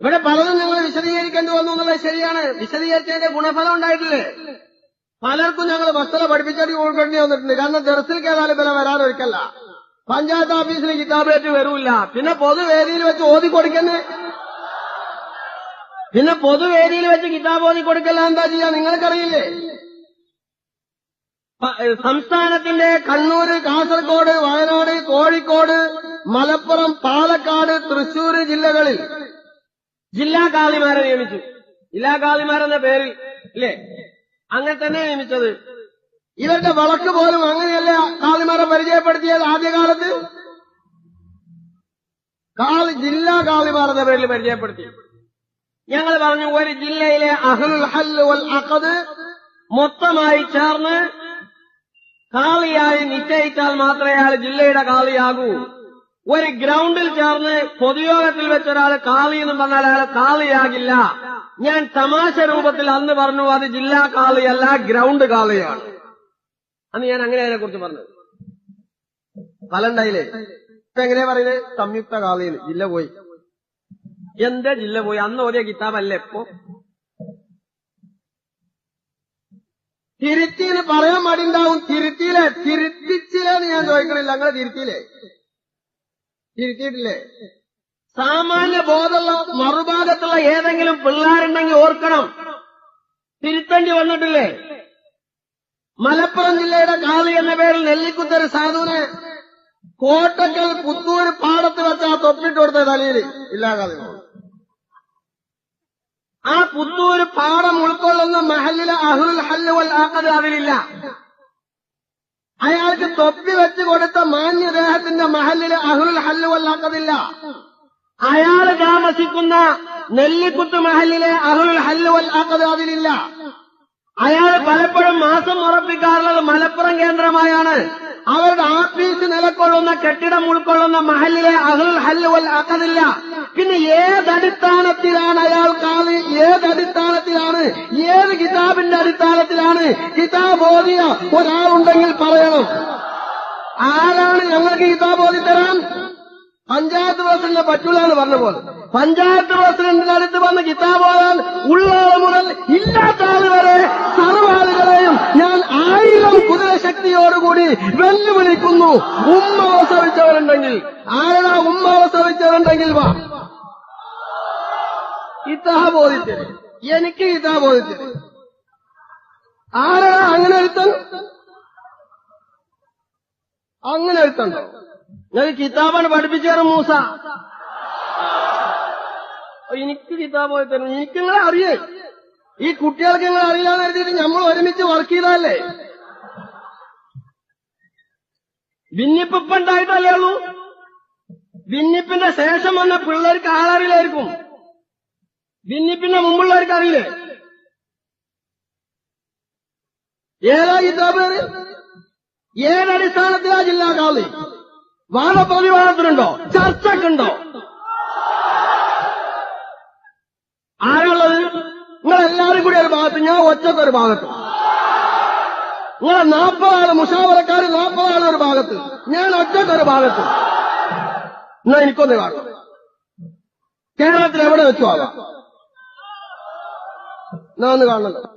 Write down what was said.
ഇവിടെ പലതും ഞങ്ങൾ വിശദീകരിക്കേണ്ടി വന്നു എന്നുള്ളത് ശരിയാണ്. വിശദീകരിച്ചതിന്റെ ഗുണഫലം ഉണ്ടായിട്ടില്ലേ? പലർക്കും ഞങ്ങൾ വസ്തുത പഠിപ്പിച്ചടി കൊടുക്കേണ്ടി വന്നിട്ടുണ്ട്. കാരണം ദർസിൽ കേതാലും വില വരാനൊരുക്കല്ല പഞ്ചായത്ത് ഓഫീസിൽ കിതാബേറ്റ് വരൂല്ല. പിന്നെ പൊതുവേദിയിൽ വെച്ച് ഓതി കൊടുക്കുന്നേ. പിന്നെ പൊതുവേദിയിൽ വെച്ച് കിതാബ് ഓതി കൊടുക്കല്ല എന്താ ചെയ്യാ? നിങ്ങൾക്കറിയില്ലേ? സംസ്ഥാനത്തിന്റെ കണ്ണൂര് കാസർഗോഡ് വയനാട് കോഴിക്കോട് മലപ്പുറം പാലക്കാട് തൃശൂർ ജില്ലകളിൽ ജില്ലാ കാളിമാരെ നിയമിച്ചു. ജില്ലാ കാളിമാരെന്ന പേരിൽ അല്ലേ? അങ്ങനെ തന്നെ നിയമിച്ചത്. ഇവരുടെ വളക്ക് പോലും അങ്ങനെയല്ല കാളിമാരെ പരിചയപ്പെടുത്തിയത് ആദ്യകാലത്ത്. കാളി ജില്ലാ കാളിമാർ എന്ന പേരിൽ പരിചയപ്പെടുത്തി. ഞങ്ങൾ പറഞ്ഞു ഒരു ജില്ലയിലെ അഹ്ലുൽ ഹല്ല് വൽ അഖദ് മൊത്തമായി ചേർന്ന് കാളിയായി നിശ്ചയിച്ചാൽ മാത്രമേ അയാൾ ജില്ലയുടെ കാളിയാകൂ. ഒരു ഗ്രൗണ്ടിൽ ചേർന്ന് പൊതുയോഗത്തിൽ വെച്ച ഒരാൾ കാളി എന്ന് പറഞ്ഞാൽ അയാൾ കാളിയാകില്ല. ഞാൻ തമാശ രൂപത്തിൽ അന്ന് പറഞ്ഞു അത് ജില്ലാ കാളിയല്ല ഗ്രൗണ്ട് കാളിയാണ്. അന്ന് ഞാൻ അങ്ങനെ അതിനെ കുറിച്ച് പറഞ്ഞത് പലണ്ടായില്ലേ ഇപ്പൊ എങ്ങനെയാ പറയുന്നത്? സംയുക്ത കാളിയിൽ ജില്ല പോയി. എന്റെ ജില്ല പോയി? അന്ന് ഓരോ കിതാബല്ലേ ഇപ്പൊ? തിരുത്തിന്ന് പറയാൻ മടിണ്ടാവും തിരുത്തിയിലെ തിരുത്തിച്ചില്ലെന്ന് ഞാൻ ചോദിക്കണില്ല. അങ്ങനെ തിരുത്തിയില്ലേ? തിരുത്തിയിട്ടില്ലേ സാമാന്യ ബോധമുള്ള മറുഭാഗത്തുള്ള ഏതെങ്കിലും പിള്ളേരുണ്ടെങ്കിൽ ഓർക്കണം. തിരുത്തേണ്ടി വന്നിട്ടില്ലേ? മലപ്പുറം ജില്ലയുടെ കാളി എന്ന പേരിൽ നെല്ലിക്കുത്തൊരു സാധുവിനെ കോട്ടക്കൽ പുത്തൂര് പാടത്ത് വെച്ച ആ തൊപ്പിട്ട് കൊടുത്ത തലയിൽ ഇല്ലാകാതെ ആ പുത്തൂര് പാടം ഉൾക്കൊള്ളുന്ന മഹലിലെ അഹുൽ ഹല്ലുവൽ ആക്കത് അതിലില്ല. അയാൾക്ക് തൊപ്പി വെച്ച് കൊടുത്ത മാന്യദേഹത്തിന്റെ മഹലിലെ അഹുൽ ഹല്ലുവല്ലാത്തതില്ല അയാൾ താമസിക്കുന്ന നെല്ലിക്കുത്ത് മഹലിലെ അഹുൽ ഹല്ലുവല്ലാത്തത് അതിലില്ല. അയാൾ പലപ്പോഴും മാസം ഉറപ്പിക്കാറുള്ളത് മലപ്പുറം കേന്ദ്രമായാണ്. അവരുടെ ആഫീസ് നിലക്കൊള്ളുന്ന കെട്ടിടം ഉൾക്കൊള്ളുന്ന മഹലിലെ അഹുൽ ഹല്ലുവൽ അക്കതില്ല പിന്നെ ഏതടിസ്ഥാനത്തിലാണ് അയാൾ കാളി ഏതടിസ്ഥാനത്തിലാണ്? ഏത് കിതാബിന്റെ അടിസ്ഥാനത്തിലാണ്? കിതാബ് ഓതിയ ഒരാളുണ്ടെങ്കിൽ പറയണം. ആരാണ് ഞങ്ങൾക്ക് കിതാബ് തരാൻ പഞ്ചായത്ത് പ്രസിഡന്റിനെ പറ്റൂല എന്ന് പറഞ്ഞ പോലെ. പഞ്ചായത്ത് പ്രസിഡന്റിന്റെ അടുത്ത് വന്ന് കിതാബ് ഓതാൻ ഉള്ള മുതൽ ഇല്ലാത്ത ആൾ വരെ ഞാൻ ആയിരം കുതിരശക്തിയോടുകൂടി വെല്ലുവിളിക്കുന്നു. ഉമ്മ പ്രസവിച്ചവരുണ്ടെങ്കിൽ ആരാ ഉമ്മ പ്രസവിച്ചവരുണ്ടെങ്കിൽ വാ. കിതാബ് ഓദിച്ചത് എനിക്ക് കിതാബ് ബോധിച്ചത് ആരാ അങ്ങനെ ഒരുത്തൻ? അങ്ങനെ ഒരുത്തണ്ടോ ഞാൻ കിതാബാണ് പഠിപ്പിച്ചത് മൂസ. എനിക്ക് കിതാബ് പോയി തരും എനിക്ക് നിങ്ങളെ അറിയേ. ഈ കുട്ടികൾക്ക് നിങ്ങൾ അറിയാന്ന് കരുതിയിട്ട് നമ്മൾ ഒരുമിച്ച് വർക്ക് ചെയ്താലേ? ഭിന്നിപ്പ് ഉണ്ടായിട്ടല്ലേ ഉള്ളൂ? ഭിന്നിപ്പിന്റെ ശേഷം വന്ന പിള്ളേർക്ക് ആളറിയില്ലായിരിക്കും. ഭിന്നിപ്പിന്റെ മുമ്പുള്ളവർക്ക് അറിയില്ലേ? ഏതാ കിതാബ് ഏതടിസ്ഥാനത്തിലാ ജില്ലാ കാളി? വാദപ്രതിവാദത്തിനുണ്ടോ ചർച്ചക്കുണ്ടോ? ആരുള്ളത്? നിങ്ങളെല്ലാവരും കൂടി ഒരു ഭാഗത്ത് ഞാൻ ഒറ്റയ്ക്ക് ഒരു ഭാഗത്ത്. നിങ്ങളെ നാൽപ്പതാൾ മുഷാവറക്കാർ നാൽപ്പതാൾ ഒരു ഭാഗത്ത്. ഞാൻ ഒറ്റയ്ക്ക് ഒരു ഭാഗത്ത്. എന്നാ എനിക്കൊന്ന് കാണാം കേരളത്തിൽ എവിടെ വെച്ചു ആവാം? എന്നാ ഒന്ന് കാണണം